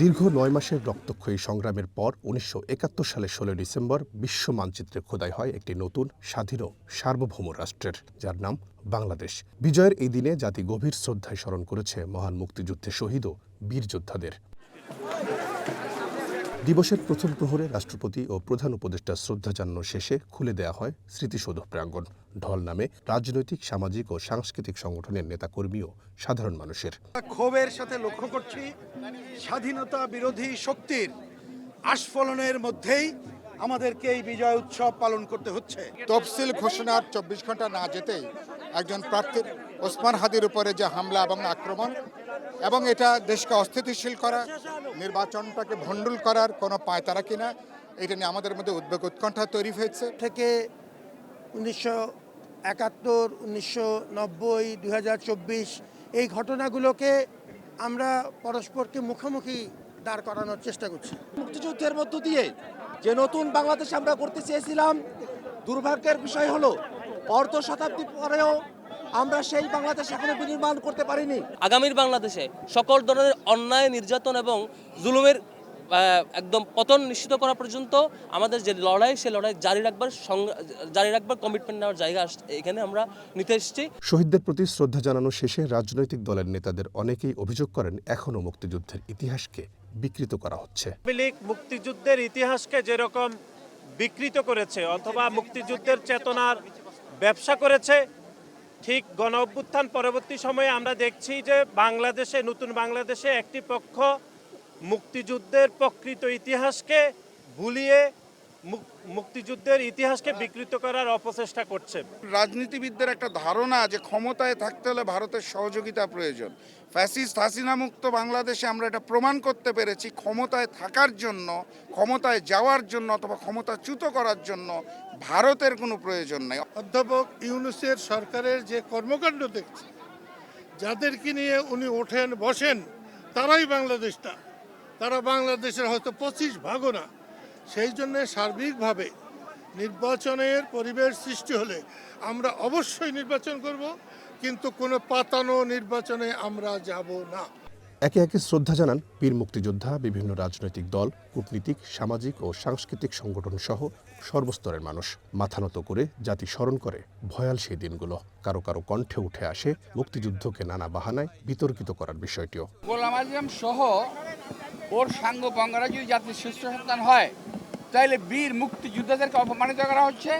দীর্ঘ নয় মাসের রক্তক্ষয়ী সংগ্রামের পর উনিশশো একাত্তর সালের ষোলো ডিসেম্বর বিশ্ব মানচিত্রে খোদাই হয় একটি নতুন, স্বাধীন সার্বভৌম রাষ্ট্রের, যার নাম বাংলাদেশ। বিজয়ের এই দিনে জাতি গভীর শ্রদ্ধায় স্মরণ করেছে মহান মুক্তিযুদ্ধে শহীদ ও বীর যোদ্ধাদের। দিবসের প্রথম প্রহরে রাষ্ট্রপতি ও প্রধান উপদেষ্টা শ্রদ্ধা জানানো শেষে খুলে দেয়া হয় স্মৃতিসৌধ প্রাঙ্গণ। ঢল নামে রাজনৈতিক সামাজিক ও সাংস্কৃতিক সংগঠনের নেতাকর্মী ও সাধারণ মানুষের। ক্ষোভের সাথে লক্ষ্য করছি স্বাধীনতা বিরোধী শক্তির আস্ফলনের মধ্যেই আমাদেরকে এই বিজয় উৎসব পালন করতে হচ্ছে। তফসিল ঘোষণার চব্বিশ ঘণ্টা না যেতেই একজন প্রার্থীর ওসমান হাদির উপরে যে হামলা এবং আক্রমণ এবং এটা দেশকে অস্থিতিশীল করা নির্বাচনটাকে ভণ্ডুল করার কোনো পায়তারা কিনা এটা নিয়ে আমাদের মধ্যে উদ্বেগ উৎকণ্ঠা তৈরি হয়েছে। থেকে উনিশশো একাত্তর উনিশশো নব্বই দু এই ঘটনাগুলোকে আমরা পরস্পরকে মুখোমুখি দাঁড় করানোর চেষ্টা করছি। মুক্তিযুদ্ধের মধ্য দিয়ে যে নতুন বাংলাদেশ আমরা করতে চেয়েছিলাম দুর্ভাগ্যের বিষয় হলো অর্ধ শতাব্দী পরেও আমরা সেই বাংলাদেশ এখনও বিনির্মাণ করতে পারিনি। আগামীর বাংলাদেশে সকল ধরনের অন্যায় নির্যাতন এবং জুলুমের একদম পতন নিশ্চিত করা পর্যন্ত আমাদের যে লড়াই সে লড়াই জারি রাখবার জারি রাখবার কমিটমেন্ট নেওয়ার জায়গা এখানে আমরা নিতে এসেছি। শহীদদের প্রতি শ্রদ্ধা জানানো শেষে রাজনৈতিক দলের নেতাদের অনেকেই অভিযোগ করেন এখনও মুক্তিযুদ্ধের ইতিহাসকে বিকৃত করা হচ্ছে। লীগ মুক্তিযুদ্ধের ইতিহাসকে যেরকম বিকৃত করেছে অথবা মুক্তিযুদ্ধের চেতনার ব্যবসা করেছে ঠিক গণ অভ্যুত্থান পরবর্তী সময়ে আমরা দেখছি যে বাংলাদেশে নতুন বাংলাদেশে একটি পক্ষ মুক্তিযুদ্ধের প্রকৃত ইতিহাসকে ভুলিয়ে মুক- মুক্তিযুদ্ধের ইতিহাসকে বিকৃত করার অপচেষ্টা করছে। রাজনীতিবিদদের একটা ধারণা যে ক্ষমতায় থাকতে হলে ভারতের সহযোগিতা প্রয়োজন। ফ্যাসিস্ট হাসিনা মুক্ত বাংলাদেশে আমরা এটা প্রমাণ করতে পেরেছি ক্ষমতায় থাকার জন্য ক্ষমতায় যাওয়ার জন্য অথবা ক্ষমতাচ্যুত করার জন্য ভারতের কোনো প্রয়োজন নাই। অধ্যাপক ইউনুসের সরকারের যে কর্মকাণ্ড দেখছে যাদেরকে নিয়ে উনি ওঠেন বসেন তারাই বাংলাদেশটা। তারা বাংলাদেশের হয়তো পঁচিশ ভাগও না। সেই জন্য সার্বিকভাবে নির্বাচনের পরিবেশ সৃষ্টি হলে আমরা অবশ্যই নির্বাচন করব, কিন্তু কোনো পাতানো নির্বাচনে আমরা যাব না। একে একে শ্রদ্ধা জানান বীর মুক্তিযোদ্ধা, বিভিন্ন রাজনৈতিক দল, কূটনীতিক, সামাজিক ও সাংস্কৃতিক সংগঠন সহ সর্বস্তরের মানুষ। মাথা নত করে জাতি স্মরণ করে, ভয়াল সেই দিনগুলো। কারও কারও কণ্ঠে উঠে আসে মুক্তিযুদ্ধকে নানা বাহানায় বিতর্কিত করার বিষয়টিও। গোলাম আজম সহ ওর সাঙ্গ বঙ্গরা যদি জাতির শ্রেষ্ঠ সন্তান হয় তাহলে বীর মুক্তিযোদ্ধাদেরকে অপমানিত করা হচ্ছে।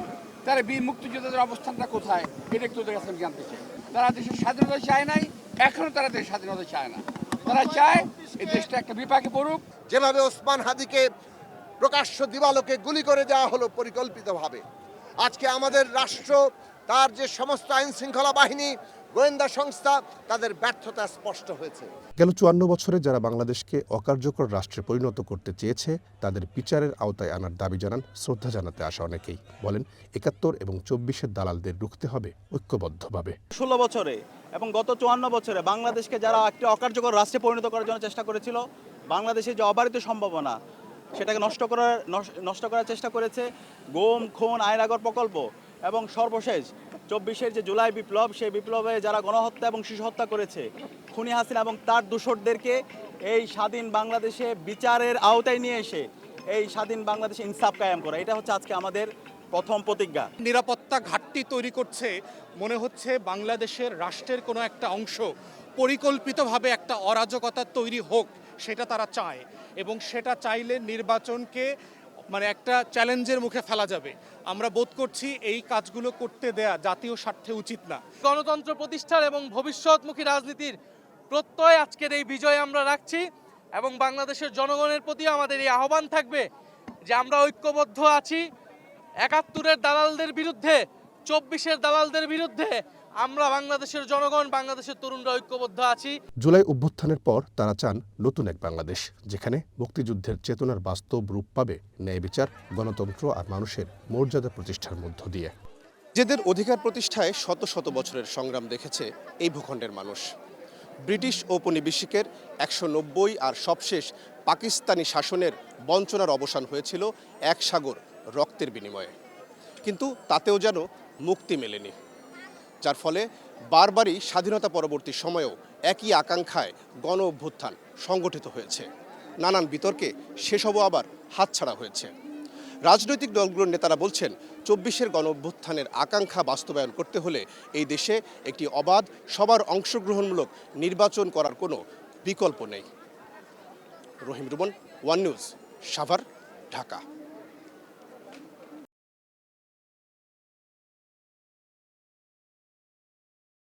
তাহলে বীর মুক্তিযোদ্ধাদের অবস্থানটা কোথায়? এটা একটু ওদের কাছে জানতে চাই। তারা দেশের স্বাধীনতা চায় নাই, এখনও তারা দেশের স্বাধীনতা চায় না। তারা চায় এই দেশটা একটা বিপাকে পড়ুক। যেভাবে ওসমান হাদিকে প্রকাশ্য দিবালোকে গুলি করে দেওয়া হলো পরিকল্পিতভাবে। আজকে আমাদের রাষ্ট্র, তার যে সমস্ত আইন শৃঙ্খলা বাহিনী গোয়েন্দা সংস্থা তাদের ব্যর্থতা স্পষ্ট হয়েছে। গেল চুয়ান্ন বছরে যারা বাংলাদেশকে অকার্যকর রাষ্ট্রে পরিণত করতে চেয়েছে তাদের বিচারের আওতায় আনার দাবি জানান শ্রদ্ধা জানাতে আসা অনেকেই। বলেন একাত্তর এবং চব্বিশের দালালদের রুখতে হবে ঐক্যবদ্ধভাবে। ষোলো বছরে এবং গত চুয়ান্ন বছরে বাংলাদেশকে যারা একটি অকার্যকর রাষ্ট্রে পরিণত করার জন্য চেষ্টা করেছিল বাংলাদেশের যে অবারিত সম্ভাবনা সেটাকে নষ্ট করার নষ্ট- নষ্ট করার চেষ্টা করেছে গোম খুন আয়নাগর প্রকল্প এবং সর্বশেষ চব্বিশের যে জুলাই বিপ্লব, সেই বিপ্লবে যারা গণহত্যা এবং শিশু হত্যা করেছে, খুনি হাসিনা এবং তার দূষরদেরকে এই স্বাধীন বাংলাদেশে বিচারের আওতায় নিয়ে এসে এই স্বাধীন বাংলাদেশে ইনসাফ কায়েম করা। এটা হচ্ছে আজকে আমাদের প্রথম প্রতিজ্ঞা। নিরাপত্তা ঘাটতি তৈরি করছে, মনে হচ্ছে বাংলাদেশের রাষ্ট্রের কোনো একটা অংশ পরিকল্পিতভাবে একটা অরাজকতা তৈরি হোক, সেটা তারা চায়। এবং সেটা চাইলে নির্বাচনকে মানে একটা চ্যালেঞ্জের মুখে ফেলা যাবে। আমরা বোধ করছি এই কাজগুলো করতে দেয়া জাতীয় স্বার্থে উচিত না। গণতন্ত্র প্রতিষ্ঠার এবং ভবিষ্যৎমুখী রাজনীতির প্রত্যয় আজকের এই বিজয় আমরা রাখছি এবং বাংলাদেশের জনগণের প্রতি আমাদের এই আহ্বান থাকবে যে আমরা ঐক্যবদ্ধ আছি। একাত্তরের দালালদের বিরুদ্ধে চব্বিশের দালালদের বিরুদ্ধে আমরা বাংলাদেশের জনগণ বাংলাদেশের তরুণরা ঐক্যবদ্ধ আছি। জুলাই অভ্যুত্থানের পর তারা চান নতুন এক বাংলাদেশ যেখানে মুক্তিযুদ্ধের চেতনার বাস্তব রূপ পাবে ন্যায় বিচার গণতন্ত্র আর মানুষের মর্যাদা প্রতিষ্ঠার মধ্য দিয়ে। নিজেদের অধিকার প্রতিষ্ঠায় শত শত বছরের সংগ্রাম দেখেছে এই ভূখণ্ডের মানুষ। ব্রিটিশ ঔপনিবেশিকের একশো নব্বই আর সবশেষ পাকিস্তানি শাসনের বঞ্চনার অবসান হয়েছিল এক সাগর রক্তের বিনিময়ে। কিন্তু তাতেও যেন মুক্তি মেলেনি। যার ফলে বারবারই স্বাধীনতা পরবর্তী সময়েও একই আকাঙ্ক্ষায় গণ অভ্যুত্থান সংগঠিত হয়েছে। নানান বিতর্কে সেসবও আবার হাতছাড়া হয়েছে। রাজনৈতিক দলগুলোর নেতারা বলছেন, চব্বিশের গণ অভ্যুত্থানের আকাঙ্ক্ষা বাস্তবায়ন করতে হলে এই দেশে একটি অবাধ, সবার অংশগ্রহণমূলক নির্বাচন করার কোনো বিকল্প নেই। Rahim Ruman one news, Savar, Dhaka.